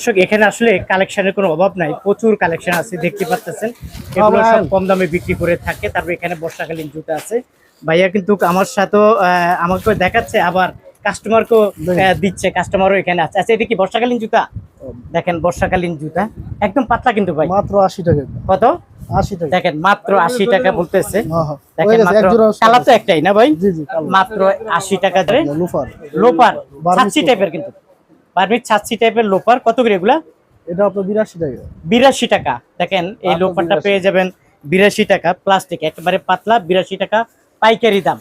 দর্শক এখানে আসলে কালেকশনের কোনো অভাব নাই। প্রচুর কালেকশন আছে দেখতে পাচ্ছেন এগুলো সব কম দামে বিক্রি করে থাকে। তারপর এখানে বর্ষাকালীন জুতা আছে। ভাইয়া কিন্তু আমার সাথেও আমাকে দেখাচ্ছে আবার কাস্টমারকেও দেখেন। দিচ্ছে কাস্টমারও এখানে আছে। আচ্ছা এটা কি বর্ষাকালীন জুতা? দেখেন বর্ষাকালীন জুতা। একদম পাতলা কিন্তু ভাই। মাত্র আশি টাকা কত? দেখেন মাত্র আশি টাকা বলতেছে। দেখেন মাত্র কালার তো একটাই না ভাই? মাত্র আশি টাকা ধরে লুফার। টাইপের কিন্তু। বার্মিজ ছাচ্ছি টাইপের লোপার কত করে এগুলা? এটা আপনার বিরাশি টাকা। বিরাশি টাকা। দেখেন এই লোপারটা পেয়ে যাবেন বিরাশি টাকা প্লাস্টিক একেবারে পাতলা বিরাশি টাকা পাইকারি দাম।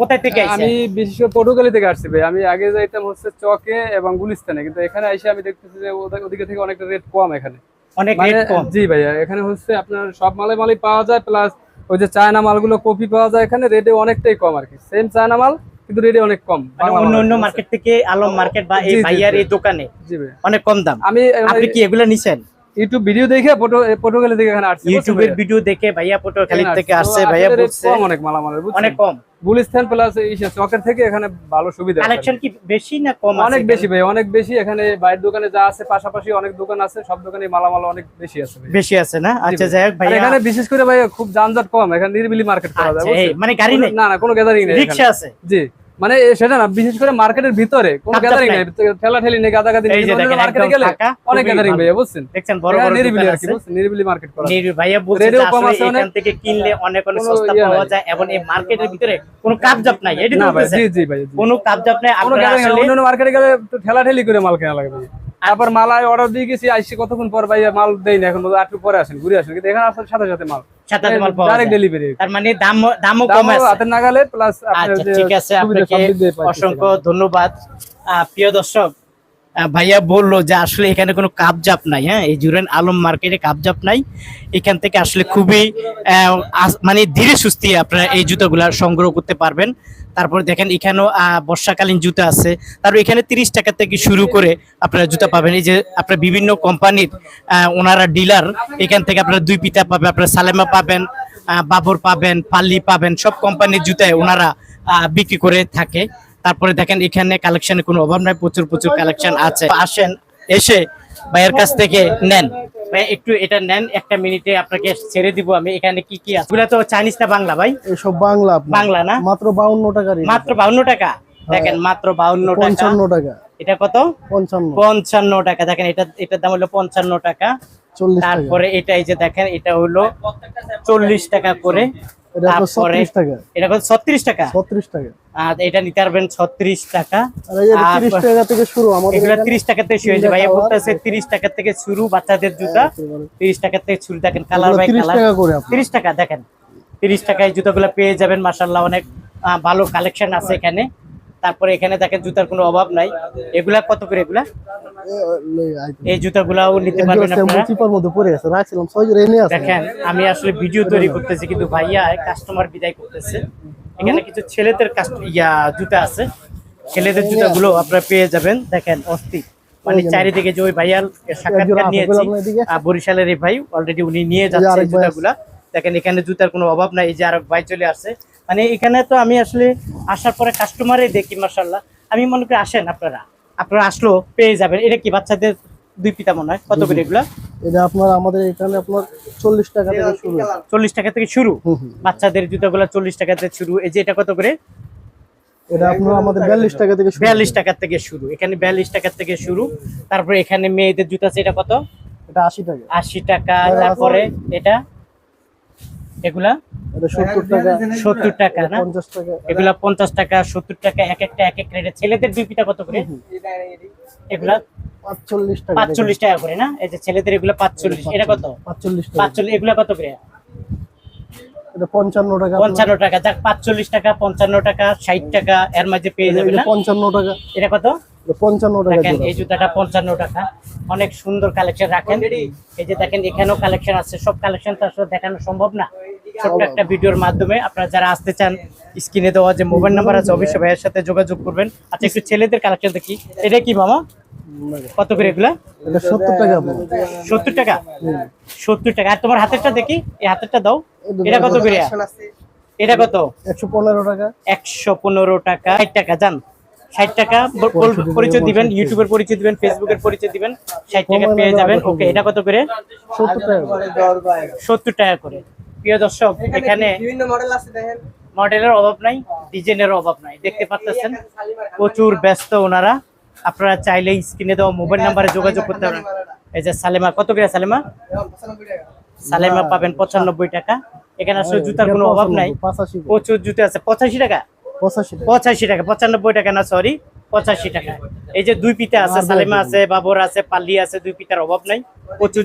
কোথায় থেকে আমি বিশেষ করে পটুয়াখালী থেকে আসছি ভাই। আমি আগে যাইতাম হচ্ছে চকে এবং গুলিস্তানে। কিন্তু এখানে এসে আমি দেখতেছি যে ওদিকে থেকে অনেকটা রেট কম এখানে। অনেক মানে রেট কম। জি ভাইয়া এখানে হচ্ছে আপনার সব মালে মালই পাওয়া যায় প্লাস ওই যে চায়না মালগুলো কপি পাওয়া যায় এখানে রেটে অনেকটাই কম আর কি। সেম চায়না মাল কিন্তু রেটে অনেক কম মানে অন্য অন্য মার্কেট থেকে আলম মার্কেট বা এই ভাইয়ার এই দোকানে অনেক কম দাম। আমি আপনি কি এগুলা নিছেন? ইউটিউব ভিডিও দেখে পটুয়াখালী থেকে এখানে আসছি ইউটিউবের ভিডিও দেখে ভাইয়া পটুয়াখালী থেকে আসছে। ভাইয়া বলছে অনেক বুঝছেন? অনেক কম। গুলিস্তান প্লাস চকের থেকে এখানে ভালো সুবিধা কালেকশন কি বেশি না কম আছে অনেক বেশি ভাই অনেক বেশি। এখানে বাইরের দোকানে যা আছে পাশাপাশি অনেক দোকান আছে সব দোকানে মালামাল অনেক বেশি আছে বেশি আছে না? আচ্ছা যাই হোক ভাইয়া। এখানে বিশেষ করে ভাই খুব যানজট কম এখানে নির্বিলি মার্কেট করা যায় আচ্ছা? মানে গাড়ি নেই? না না কোনো গ্যাদারিং নেই এখানে। আছে? জি। মানে সেটা না বিশেষ করে মার্কেটের ভিতরে কোনো গ্যাদারিং নাই। ঠেলা ঠেলি নেই মার্কেটে গেলে অনেক গ্যাদারিং বুঝছেন? দেখছেন বড় বড় নিরিবিলি আর কি বুঝছেন? নিরিবিলি মার্কেট করা। নিরু ভাইয়া আসলে এখান থেকে কিনলে অনেক অনেক সস্তা ইয়ে পাওয়া যায় এবং এই মার্কেটের ভিতরে কোনো কাপজাপ নাই এটি না জি জি ভাই কোনো কাপজাপ নাই কোনো গ্যাদারিং অন্য মার্কেটে গেলে একটু ঠেলা ঠেলি করে মাল কেনা লাগে ভাই তারপর মালায় অর্ডার দিয়ে গেছি আইসি কতক্ষণ পর ভাই মাল দেই না এখন একটু পরে আসেন ঘুরে আসেন কিন্তু এখানে আসার সাথে সাথে মাল। সাথে সাথে মাল পাওয়া ডাইরেক্ট ডেলিভারি তার মানে দাম দামও কম আছে। হাতের নাগালে প্লাস আচ্ছা ঠিক আছে আপনাকে অসংখ্য ধন্যবাদ। আহ, প্রিয় দর্শক ভাইয়া বলল যে আসলে এখানে কোনো কাপজাপ নাই হ্যাঁ? এই জুরেন আলম মার্কেটে কাপজাপ নাই। এখান থেকে আসলে খুবই মানে ধীরে সুস্থি আপনারা এই জুতোগুলা সংগ্রহ করতে পারবেন। তারপর দেখেন এখানেও বর্ষাকালীন জুতো আছে। তারপর এখানে তিরিশ টাকা থেকে শুরু করে আপনারা জুতা পাবেন। এই যে আপনার বিভিন্ন কোম্পানির ওনারা ডিলার, এখান থেকে আপনারা দুই পিতা পাবেন আপনারা সালেমা পাবেন বাবর পাবেন, পাল্লি পাবেন, সব কোম্পানির জুতায় ওনারা বিক্রি করে থাকে। তারপরে দেখেন এখানে কালেকশনের কোনো অভাব নাই প্রচুর প্রচুর কালেকশন আছে। আসেন এসে ভাইয়ের কাছ থেকে নেন। ভাই একটু এটা নেন একটা মিনিটে আপনাকে ছেড়ে দিব আমি। এখানে কি কি আছে? তো চাইনিজ না বাংলা ভাই? এসব বাংলা বাংলা না? মাত্র বাউন্ন টাকা মাত্র বাউন্ন টাকা? দেখেন মাত্র বাউন্ন টাকা। টাকা। এটা কত? পঞ্চান্ন। পঞ্চান্ন টাকা। দেখেন এটা এটার দাম হলো পঞ্চান্ন টাকা। তারপরে এটা এই যে দেখেন এটা হলো চল্লিশ টাকা করে তারপরে ছত্রিশ এটা কত? ছত্রিশ টাকা? ছত্রিশ টাকা। আর এটা নিতে পারবেন ছত্রিশ টাকা। আর এই যে আর তিরিশ টাকা থেকে শুরু আমাদের এগুলা এখানে টাকা থেকে শুরু। হয়েছে ভাইয়া বলতেছে তিরিশ টাকা থেকে শুরু বাচ্চাদের জুতা। তিরিশ টাকা। থেকে শুরু দেখেন কালার 30 টাকা করে দেখেন। তিরিশ টাকায় জুতাগুলো পেয়ে যাবেন মাসাল্লাহ অনেক ভালো কালেকশন আছে এখানে। তারপরে এখানে দেখেন জুতার কোনো অভাব নাই। এগুলা কত করে এগুলা? এই জুতাগুলাও নিতে পারবেন আপনারা। দেখেন আমি আসলে ভিডিও তৈরি করতেছি কিন্তু ভাইয়া কাস্টমার বিদায় করতেছে। এখানে কিছু ছেলেদের কাস্ট- ইয়া জুতা আছে। ছেলেদের জুতাগুলো আপনারা পেয়ে যাবেন। দেখেন অস্থির। মানে চারিদিকে যে ওই ভাইয়ার সাক্ষাৎকার নিয়েছি বরিশালের এই ভাই অলরেডি উনি নিয়ে যাচ্ছে জুতাগুলা। দেখেন এখানে জুতার কোনো অভাব নাই এই যে আরেক ভাই চলে আসছে। মানে এখানে তো আমি আসলে আসার পরে কাস্টমারই দেখি মার্শাল্লাহ আমি মনে করি আসেন আপনারা। আপনারা আসলো পেয়ে যাবেন। এটা কি বাচ্চাদের দুই পিতা মনে হয়? কত করে এগুলা? এটা আপনার আমাদের এখানে আপনার চল্লিশ টাকা থেকে শুরু চল্লিশ টাকা থেকে শুরু। বাচ্চাদের জুতাগুলো চল্লিশ টাকা থেকে শুরু। এই যে এটা কত করে? এটা আপনার আমাদের বিয়াল্লিশ টাকা থেকে শুরু বিয়াল্লিশ টাকা থেকে শুরু। এখানে বিয়াল্লিশ টাকা থেকে শুরু। তারপরে এখানে মেয়েদের জুতা আছে এটা কত? এটা আশি টাকা। আশি টাকা। তারপরে এটা? এগুলা সত্তর টাকা। না? এগুলা পঞ্চাশ টাকা সত্তর টাকা এক একটা এক এক রেটে। ছেলেদের দুই কত করে? এগুলা পাঁচচল্লিশ টাকা। করে না? এই যে ছেলেদের এগুলা পাঁচচল্লিশ এটা কত? পাঁচচল্লিশ পাঁচচল্লিশ এগুলা কত করে? পঞ্চান্ন টাকা পঞ্চান্ন টাকা। যাক পাঁচচল্লিশ টাকা পঞ্চান্ন টাকা ষাট টাকা এর মাঝে পেয়ে যাবে পঞ্চান্ন টাকা। এটা কত? পঞ্চান্ন টাকা দেখেন এই জুতাটা পঞ্চান্ন টাকা। অনেক সুন্দর কালেকশন রাখেন। এই যে দেখেন এখানেও কালেকশন আছে। সব কালেকশন তো আসলে দেখানো সম্ভব না। ছোট্ট একটা ভিডিওর মাধ্যমে আপনারা যারা আসতে চান স্ক্রিনে দেওয়া যে মোবাইল নাম্বার আছে অবশ্যই ভাইয়ের সাথে যোগাযোগ করবেন। আচ্ছা একটু ছেলেদের কালেকশন দেখি। এটা কি মামা? কত করে এগুলা? সত্তর টাকা সত্তর টাকা? সত্তর টাকা। আর তোমার হাতেরটা দেখি। এই হাতেরটা দাও। এটা কত করে? এটা কত? একশো পনেরো টাকা। একশো পনেরো টাকা। ষাট টাকা যান ষাট টাকা পরিচয় দিবেন ইউটিউবের পরিচয় দিবেন ফেসবুকের পরিচয় দিবেন ষাট টাকা পেয়ে যাবেন। ওকে এটা কত করে? সত্তর টাকা করে। সত্তর টাকা করে। প্রিয় দর্শক এখানে বিভিন্ন মডেল আছে দেখেন? মডেলের অভাব নাই ডিজাইনের অভাব নাই দেখতে পাচ্ছেন? প্রচুর ব্যস্ত ওনারা। আপনারা চাইলে স্ক্রিনে দেওয়া মোবাইল নাম্বারে যোগাযোগ করতে পারেন। এই যে সালেমা কত করে সালেমা 95 টাকা। সালেমা পাবেন পঁচানব্বই টাকা। এখানে আসলে জুতার কোনো অভাব নাই। প্রচুর জুতো আছে পঁচাশি টাকা? পঁচাশি টাকা। পঁচানব্বই টাকা না সরি পঁচাশি টাকা। এই যে দুই পিতা আছে সালেমা আছে বাবর আছে পাল্লি আছে দুই পিতার অভাব নাই। প্রচুর।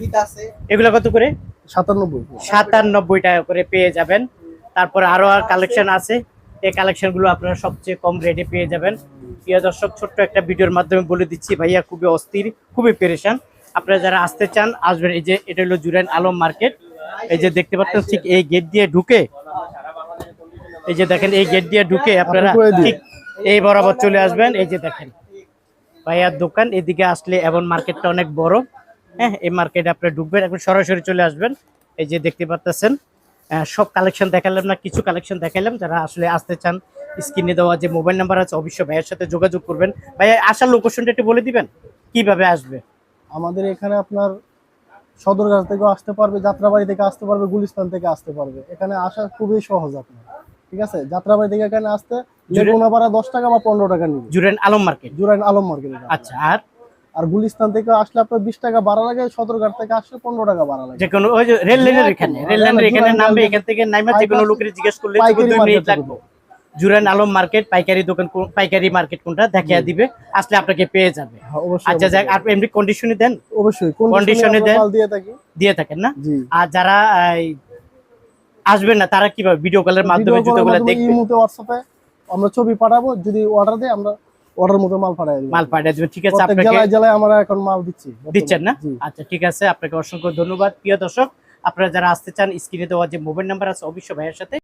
এগুলো কত করে? সাতানব্বই সাতানব্বই টাকা করে পেয়ে যাবেন। তারপরে আরও কালেকশন আছে। এই কালেকশনগুলো আপনারা সবচেয়ে কম রেটে পেয়ে যাবেন। প্রিয় দর্শক ছোট্ট একটা ভিডিওর মাধ্যমে বলে দিচ্ছি ভাইয়া খুবই অস্থির খুবই পেরেশান আপনারা যারা আসতে চান আসবেন। এই যে এটা হলো জুরাইন আলম মার্কেট এই যে দেখতে পাচ্ছেন ঠিক এই গেট দিয়ে ঢুকে এই যে দেখেন এই গেট দিয়ে ঢুকে আপনারা। ঠিক এই বরাবর চলে আসবেন। এই যে দেখেন ভাইয়ার দোকান এদিকে আসলে এবং মার্কেটটা অনেক বড়। হ্যাঁ এই মার্কেটে আপনারা ঢুকবেন এখন সরাসরি চলে আসবেন। এই যে দেখতে পাচ্ছেন সব কালেকশন দেখালাম না কিছু কালেকশন দেখালাম। যারা আসলে আসতে চান স্ক্রিনে দেওয়া যে মোবাইল নাম্বার আছে অবশ্যই ভাইয়ের সাথে যোগাযোগ করবেন। ভাইয়া আসার লোকেশনটা একটু বলে দিবেন কীভাবে আসবে? আমাদের এখানে আপনার সদরঘাট থেকেও আসতে পারবে যাত্রাবাড়ি থেকে আসতে পারবে গুলিস্তান থেকে আসতে পারবে। এখানে আসা খুবই সহজ আপনার। ঠিক আছে? যাত্রাবাড়ি থেকে এখানে আসতে লেগুনা ভাড়া দশ টাকা বা পনেরো টাকা নিবে। জুরেন আলম মার্কেট। জুরাইন আলম মার্কেট আচ্ছা আর? আর গুলিস্তান থেকে আসলে আপনার বিশ টাকা ভাড়া লাগে সদরঘাট থেকে আসলে পনেরো টাকা ভাড়া লাগে। যে কোনো ওই যে রেল লাইনের এখানে রেল লাইনের এখানে নামবে এখান থেকে যে কোনো লোকের জিজ্ঞেস করলে যে পাইকারি দুই মিনিট লাগবে। জুরান আলম মার্কেট পাইকারি দোকান কোন- পাইকারি মার্কেট কোনটা দেখিয়ে দিবে আসলে আপনাকে পেয়ে যাবে। হ্যাঁ, আচ্ছা যাক আর এমনি কন্ডিশনে দেন। অবশ্যই কন্ডিশনে দেন? দিয়ে থাকেন না? আর যারা এই, আসবেন না তারা কীভাবে ভিডিও কলের মাধ্যমে জুতোগুলো দেখবে? ইমোতে হোয়াটসঅ্যাপে আমরা ছবি পাঠাবো যদি অর্ডার দেয় আমরা অর্ডার মতো মাল পাঠাই দিব। মাল পাঠিয়ে দেবেন ঠিক আছে আপনাকে জেলায় জেলায় আমরা এখন মাল দিচ্ছি। দিচ্ছেন না? আচ্ছা ঠিক আছে আপনাকে অসংখ্য ধন্যবাদ। প্রিয় দর্শক আপনারা যারা আসতে চান স্ক্রিনে দেওয়া যে মোবাইল নাম্বার আছে অবশ্যই ভাইয়ের সাথে